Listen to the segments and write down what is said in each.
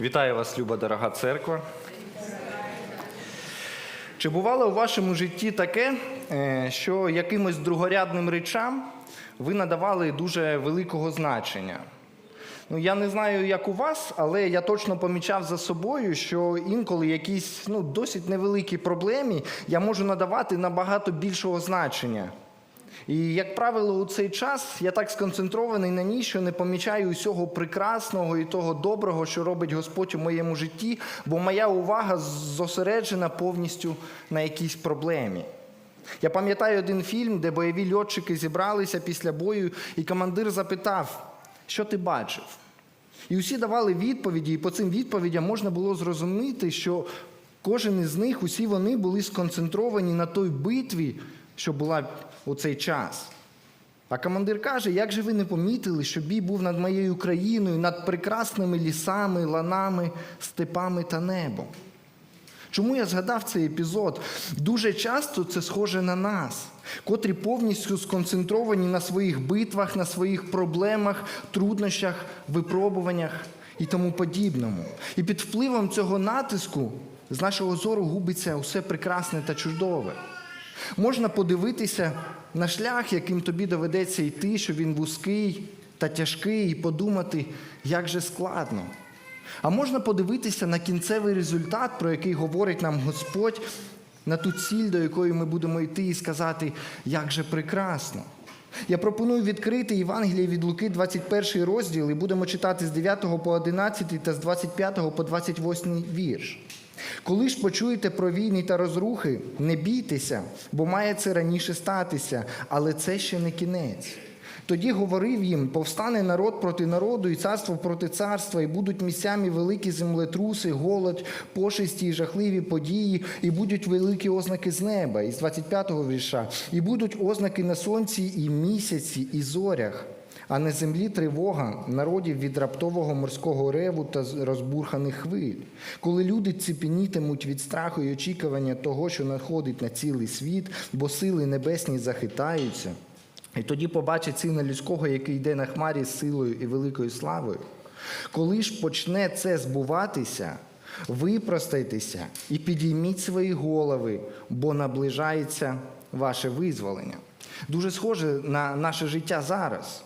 Вітаю вас, люба дорога церква. Чи бувало у вашому житті таке, е, що якимось другорядним речам ви надавали дуже великого значення? Ну, я не знаю, як у вас, але я точно помічав за собою, що інколи якісь ну, досить невеликі проблемі я можу надавати набагато більшого значення. І, як правило, у цей час я так сконцентрований на ній, що не помічаю усього прекрасного і того доброго, що робить Господь у моєму житті, бо моя увага зосереджена повністю на якійсь проблемі. Я пам'ятаю один фільм, де бойові льотчики зібралися після бою, і командир запитав, що ти бачив? І усі давали відповіді, і по цим відповідям можна було зрозуміти, що кожен із них, усі вони були сконцентровані на той битві, що була у цей час. А командир каже, як же ви не помітили, що бій був над моєю країною, над прекрасними лісами, ланами, степами та небом? Чому я згадав цей епізод? Дуже часто це схоже на нас, котрі повністю сконцентровані на своїх битвах, на своїх проблемах, труднощах, випробуваннях і тому подібному. І під впливом цього натиску з нашого зору губиться усе прекрасне та чудове. Можна подивитися на шлях, яким тобі доведеться йти, що він вузький та тяжкий, і подумати, як же складно. А можна подивитися на кінцевий результат, про який говорить нам Господь, на ту ціль, до якої ми будемо йти, і сказати, як же прекрасно. Я пропоную відкрити Євангеліє від Луки, 21 розділ, і будемо читати з 9 по 11 та з 25 по 28 вірш. Коли ж почуєте про війни та розрухи, не бійтеся, бо має це раніше статися, але це ще не кінець. Тоді говорив їм: повстане народ проти народу, і царство проти царства, і будуть місцями великі землетруси, голод, пошесті і жахливі події, і будуть великі ознаки з неба, із 25-го вірша, і будуть ознаки на сонці, і місяці, і зорях. А на землі тривога народів від раптового морського реву та розбурханих хвиль. Коли люди ціпенітимуть від страху і очікування того, що надходить на цілий світ, бо сили небесні захитаються, і тоді побачать сина людського, який йде на хмарі з силою і великою славою. Коли ж почне це збуватися, випростайтеся і підійміть свої голови, бо наближається ваше визволення. Дуже схоже на наше життя зараз.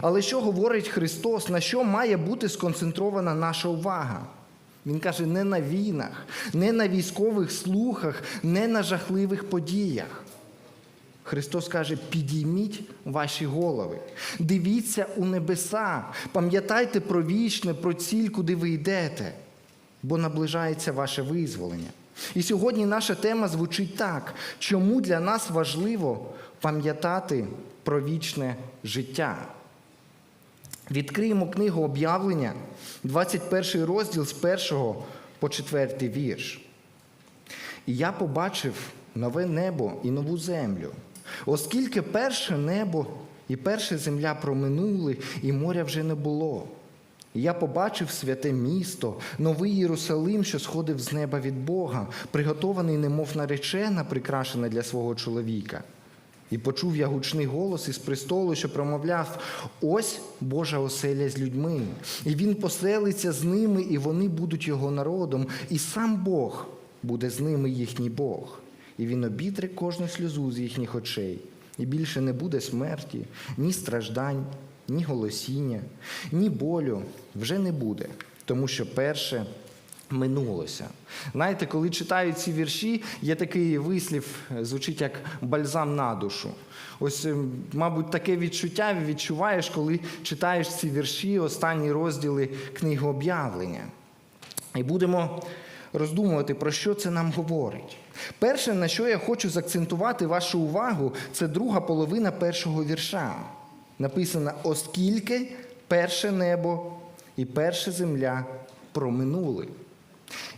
Але що говорить Христос, на що має бути сконцентрована наша увага? Він каже, не на війнах, не на військових слухах, не на жахливих подіях. Христос каже: підійміть ваші голови, дивіться у небеса, пам'ятайте про вічне, про ціль, куди ви йдете, бо наближається ваше визволення. І сьогодні наша тема звучить так: чому для нас важливо пам'ятати про вічне життя? Відкриємо книгу об'явлення, 21 розділ з 1 по 4 вірш. І я побачив нове небо і нову землю, оскільки перше небо і перша земля проминули, і моря вже не було. І я побачив святе місто, новий Єрусалим, що сходив з неба від Бога, приготований, немов наречена, прикрашена для свого чоловіка. І почув я гучний голос із престолу, що промовляв: ось Божа оселя з людьми, і він поселиться з ними, і вони будуть його народом, і сам Бог буде з ними їхній Бог. І він обітре кожну сльозу з їхніх очей, і більше не буде смерті, ні страждань, ні голосіння, ні болю вже не буде, тому що перше минулося. Знаєте, коли читаю ці вірші, є такий вислів, звучить як бальзам на душу. Ось, ем, мабуть, таке відчуття відчуваєш, коли читаєш ці вірші, останні розділи книги об'явлення. І будемо роздумувати, про що це нам говорить. Перше, на що я хочу заакцентувати вашу увагу, це друга половина першого вірша. Написано: оскільки перше небо і перша земля проминули.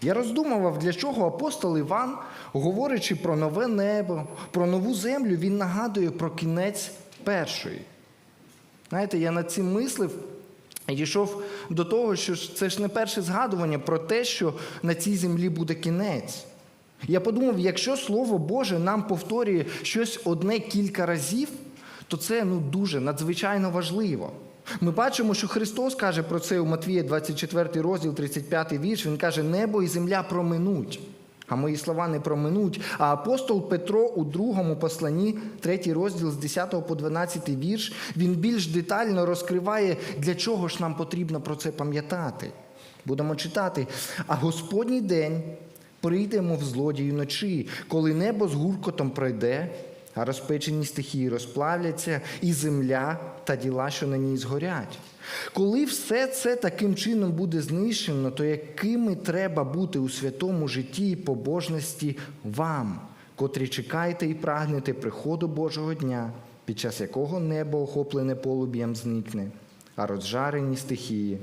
Я роздумував, для чого апостол Іван, говорячи про нове небо, про нову землю, він нагадує про кінець першої. Знаєте, я над цим мислив і дійшов до того, що це ж не перше згадування про те, що на цій землі буде кінець. Я подумав, якщо Слово Боже нам повторює щось одне кілька разів, то це ну, дуже надзвичайно важливо. Ми бачимо, що Христос каже про це у Матвія 24 розділ, 35 вірш. Він каже: небо і земля проминуть. А мої слова не проминуть. А апостол Петро у другому посланні, третій розділ з 10 по 12 вірш, він більш детально розкриває, для чого ж нам потрібно про це пам'ятати. Будемо читати. А Господній день прийде, мов злодій вночі, коли небо з гуркотом пройде, розпечені стихії розплавляться, і земля та діла, що на ній згорять. Коли все це таким чином буде знищено, то якими треба бути у святому житті і побожності вам, котрі чекаєте і прагнете приходу Божого дня, під час якого небо охоплене полум'ям зникне, а розжарені стихії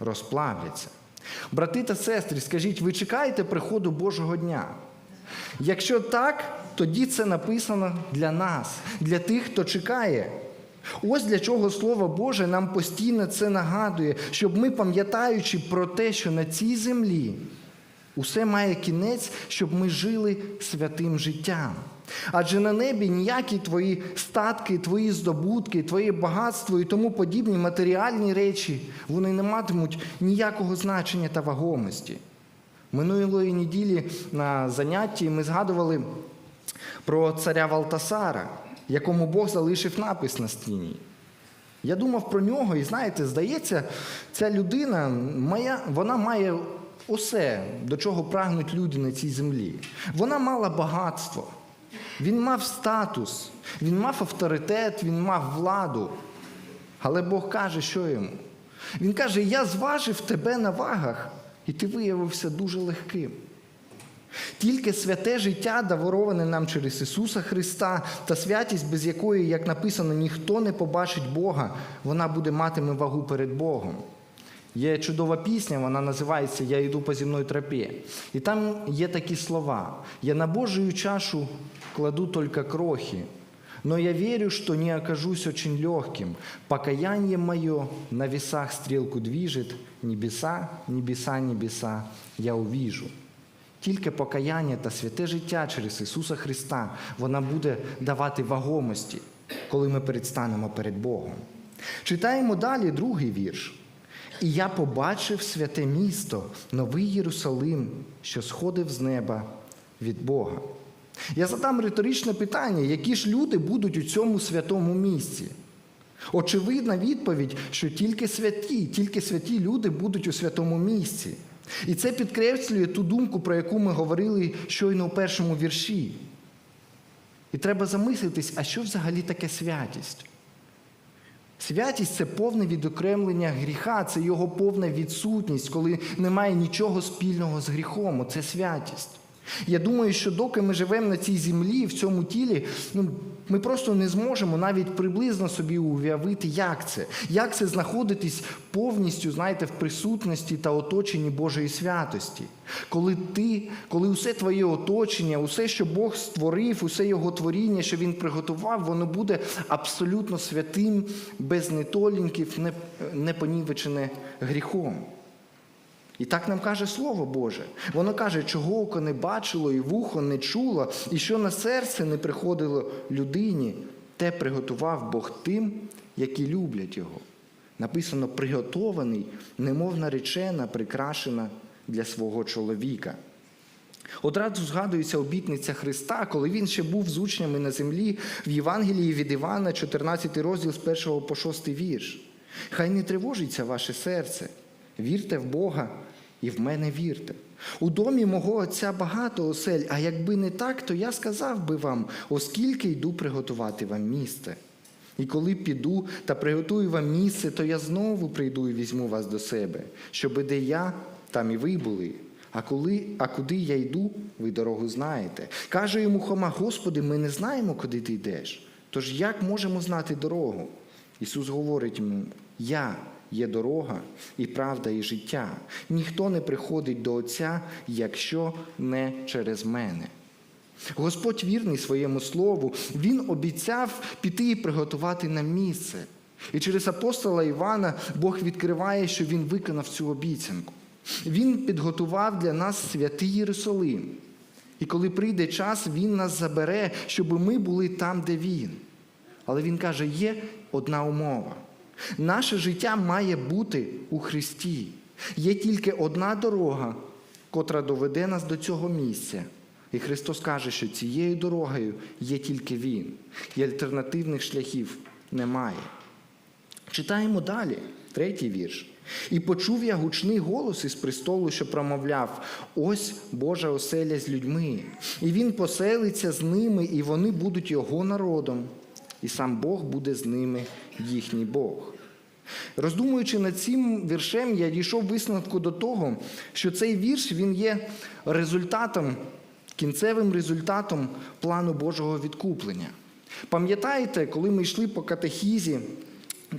розплавляться. Брати та сестри, скажіть, ви чекаєте приходу Божого дня? Якщо так, тоді це написано для нас, для тих, хто чекає. Ось для чого Слово Боже нам постійно це нагадує, щоб ми, пам'ятаючи про те, що на цій землі усе має кінець, щоб ми жили святим життям. Адже на небі ніякі твої статки, твої здобутки, твоє багатство і тому подібні матеріальні речі, вони не матимуть ніякого значення та вагомості. Минулої неділі на занятті ми згадували про царя Валтасара, якому Бог залишив напис на стіні. Я думав про нього, і знаєте, здається, ця людина моя, вона має усе, до чого прагнуть люди на цій землі. Вона мала багатство, він мав статус, він мав авторитет, він мав владу. Але Бог каже, що йому? Він каже: Я зважив тебе на вагах, і ти виявився дуже легким. Тільки святе життя, дароване нам через Ісуса Христа, та святість, без якої, як написано, ніхто не побачить Бога, вона буде матиме вагу перед Богом. Є чудова пісня, вона називається Я йду по земной тропі. І там є такі слова: Я на Божию чашу кладу только крохи, но я верю, что не окажусь очень легким. Покаяние мое на весах стрелку движет, небеса, небеса, небеса я увижу. Тільки покаяння та святе життя через Ісуса Христа вона буде давати вагомості, коли ми предстанемо перед Богом. Читаємо далі другий вірш. І я побачив святе місто, новий Єрусалим, що сходив з неба від Бога. Я задам риторичне питання, які ж люди будуть у цьому святому місці? Очевидна відповідь, що тільки святі, тільки святі люди будуть у святому місці. І це підкреслює ту думку, про яку ми говорили щойно у першому вірші. І треба замислитись, а що взагалі таке святість? Святість це повне відокремлення гріха, це його повна відсутність, коли немає нічого спільного з гріхом. Це святість. Я думаю, що доки ми живемо на цій землі, в цьому тілі, ну, ми просто не зможемо навіть приблизно собі уявити, як це, як це знаходитись повністю, знаєте, в присутності та оточенні Божої святості. Коли ти, коли усе твоє оточення, усе, що Бог створив, усе його творіння, що Він приготував, воно буде абсолютно святим, без недолінків, не, не понівечене гріхом. І так нам каже Слово Боже. Воно каже, чого око не бачило і вухо не чуло, і що на серце не приходило людині, те приготував Бог тим, які люблять Його. Написано приготований, немов наречена, прикрашена для свого чоловіка. Одразу згадується обітниця Христа, коли він ще був з учнями на землі в Євангелії від Івана, 14 розділ з 1 по 6 вірш. Хай не тривожиться ваше серце, вірте в Бога і в мене вірте. У домі мого Отця багато осель, а якби не так, то я сказав би вам, оскільки йду приготувати вам місце. І коли піду та приготую вам місце, то я знову прийду і візьму вас до себе, щоби де я, там і ви були. А коли, а куди я йду, ви дорогу знаєте. Каже йому Хома, Господи, ми не знаємо, куди ти йдеш. Тож як можемо знати дорогу? Ісус говорить йому: Я є дорога і правда, і життя. Ніхто не приходить до Отця, якщо не через мене. Господь вірний своєму слову, Він обіцяв піти і приготувати нам місце. І через апостола Івана Бог відкриває, що Він виконав цю обіцянку. Він підготував для нас святий Єрусалим. І коли прийде час, Він нас забере, щоб ми були там, де Він. Але Він каже, є одна умова. Наше життя має бути у Христі. Є тільки одна дорога, котра доведе нас до цього місця. І Христос каже, що цією дорогою є тільки Він, і альтернативних шляхів немає. Читаємо далі, третій вірш. І почув я гучний голос із престолу, що промовляв: ось Божа оселя з людьми, і він поселиться з ними, і вони будуть його народом, і сам Бог буде з ними, їхній Бог. Роздумуючи над цим віршем, я дійшов висновку до того, що цей вірш він є результатом, кінцевим результатом плану Божого відкуплення. Пам'ятаєте, коли ми йшли по катехізі,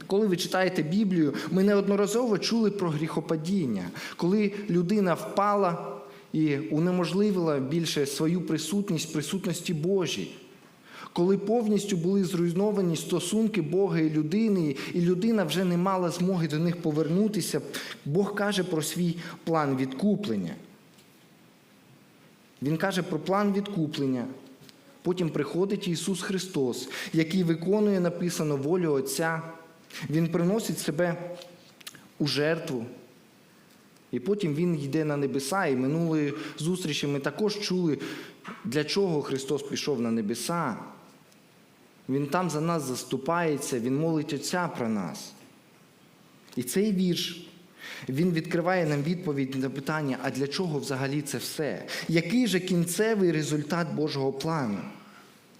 коли ви читаєте Біблію, ми неодноразово чули про гріхопадіння, коли людина впала і унеможливила більше свою присутність присутності Божій. Коли повністю були зруйновані стосунки Бога і людини, і людина вже не мала змоги до них повернутися, Бог каже про свій план відкуплення. Він каже про план відкуплення. Потім приходить Ісус Христос, який виконує написано волю Отця. Він приносить себе у жертву. І потім Він йде на небеса. І минулої зустрічі ми також чули, для чого Христос пішов на небеса. Він там за нас заступається, Він молить Отця про нас. І цей вірш, він відкриває нам відповідь на питання, а для чого взагалі це все? Який же кінцевий результат Божого плану?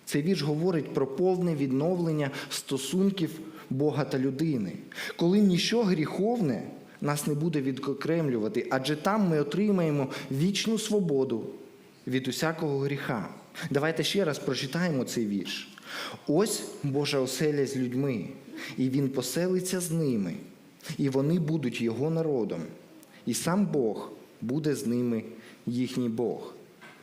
Цей вірш говорить про повне відновлення стосунків Бога та людини. Коли ніщо гріховне нас не буде відокремлювати, адже там ми отримаємо вічну свободу від усякого гріха. Давайте ще раз прочитаємо цей вірш. Ось Божа оселя з людьми, і Він поселиться з ними, і вони будуть Його народом, і сам Бог буде з ними їхній Бог.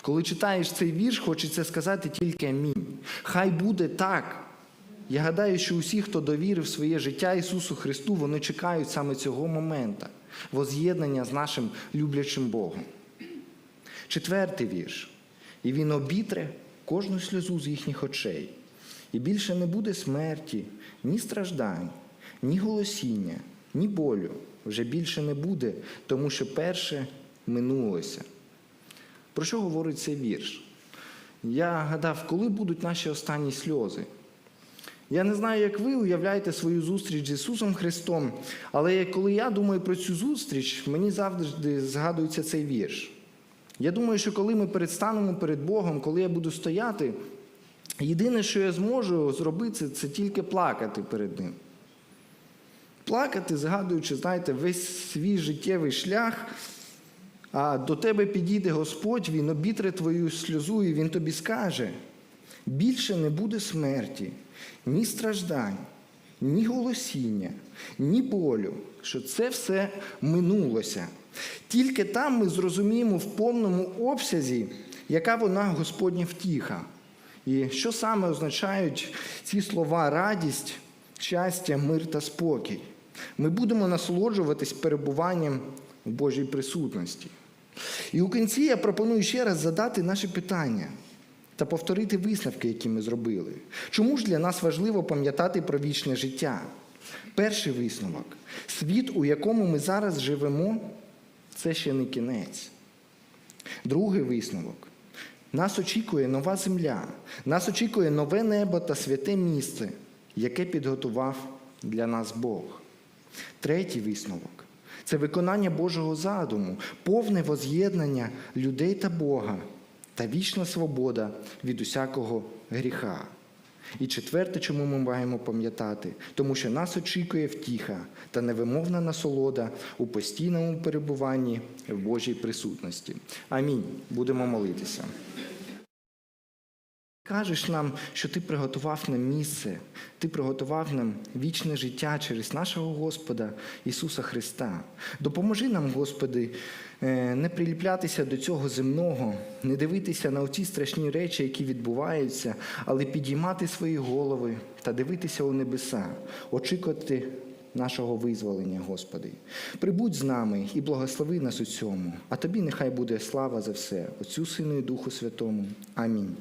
Коли читаєш цей вірш, хочеться сказати тільки амінь. Хай буде так. Я гадаю, що усі, хто довірив своє життя Ісусу Христу, вони чекають саме цього моменту, воз'єднання з нашим люблячим Богом. Четвертий вірш. І він обітре кожну сльозу з їхніх очей. І більше не буде смерті, ні страждань, ні голосіння, ні болю. Вже більше не буде, тому що перше минулося. Про що говорить цей вірш? Я гадав, коли будуть наші останні сльози? Я не знаю, як ви уявляєте свою зустріч з Ісусом Христом, але коли я думаю про цю зустріч, мені завжди згадується цей вірш. Я думаю, що коли ми предстанемо перед Богом, коли я буду стояти, єдине, що я зможу зробити, це тільки плакати перед Ним. Плакати, згадуючи, знаєте, весь свій життєвий шлях, а до тебе підійде Господь, Він обітре твою сльозу, і Він тобі скаже: більше не буде смерті, ні страждань, ні голосіння, ні болю, що це все минулося. Тільки там ми зрозуміємо в повному обсязі, яка вона Господня втіха. І що саме означають ці слова радість, щастя, мир та спокій. Ми будемо насолоджуватись перебуванням в Божій присутності. І у кінці я пропоную ще раз задати наші питання та повторити висновки, які ми зробили. Чому ж для нас важливо пам'ятати про вічне життя? Перший висновок: світ, у якому ми зараз живемо, це ще не кінець. Другий висновок. Нас очікує нова земля, нас очікує нове небо та святе місце, яке підготував для нас Бог. Третій висновок це виконання Божого задуму, повне воз'єднання людей та Бога та вічна свобода від усякого гріха. І четверте, чому ми маємо пам'ятати, тому що нас очікує втіха та невимовна насолода у постійному перебуванні в Божій присутності. Амінь. Будемо молитися. Кажеш нам, що ти приготував нам місце, ти приготував нам вічне життя через нашого Господа Ісуса Христа. Допоможи нам, Господи, е, не приліплятися до цього земного, не дивитися на оці страшні речі, які відбуваються, але підіймати свої голови та дивитися у небеса, очікувати нашого визволення, Господи. Прибудь з нами і благослови нас у цьому, а тобі нехай буде слава за все, Отцю Сину і Духу Святому. Амінь.